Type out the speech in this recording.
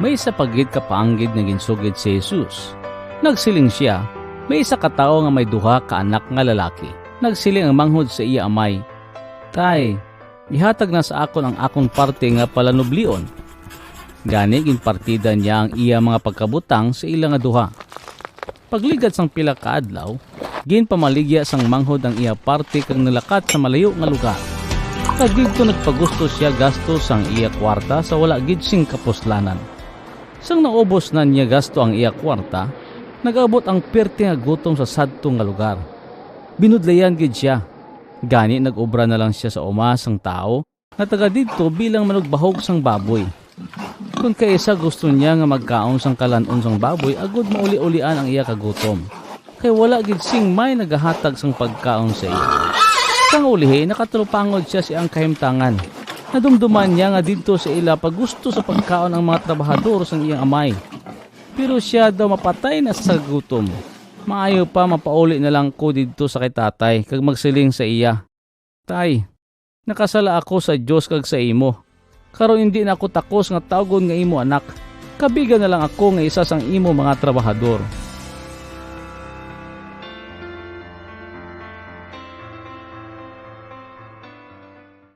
may isa pagid kapaanggid nga ginsugid si Jesus. Nagsiling siya, may isa ka tawo nga may duha ka anak nga lalaki. Nagsiling ang manghod sa iya amay, Tay, ihatag na sa akon ang akong parte nga palanublion. Gani ginpartida niya ang iya mga pagkabutang sa ilang nga duha. Pagligad sang pila ka adlaw, ginpamaligya sang manghod ang iya parte kang nalakat sa malayo nga lugar. Kagigto nagpagusto siya gasto sang iya kwarta sa wala gid sing kapuslanan. Sang naubos na niya gasto ang iya kwarta, nagabot ang perte nga gutom sa sadto nga lugar. Binudlayan gid siya. Gani nag-obra na lang siya sa umasang tao na taga dito bilang manugbahog sang baboy. Kung kaisa gusto niya nga magkaon sang kalanon sang baboy, agud mauli-ulian ang iya kagutom. Kay wala gid sing may nagahatag sang pagkaon sa iya. Kang ulihi, nakatulupangod siya si ang kahimtangan. Nadumduman niya nga dito sa ila pag gusto sa pagkaon ang mga trabahador sang iyang amay. Pero siya daw mapatay na sa gutom. Maayo pa mapauli na lang ko dito sa kay tatay kag magsiling sa iya. Tay, nakasala ako sa Dios kag sa imo. Karon hindi na ako takos nga tawgon nga imo anak. Kabiga na lang ako nga isa sang imo mga trabahador.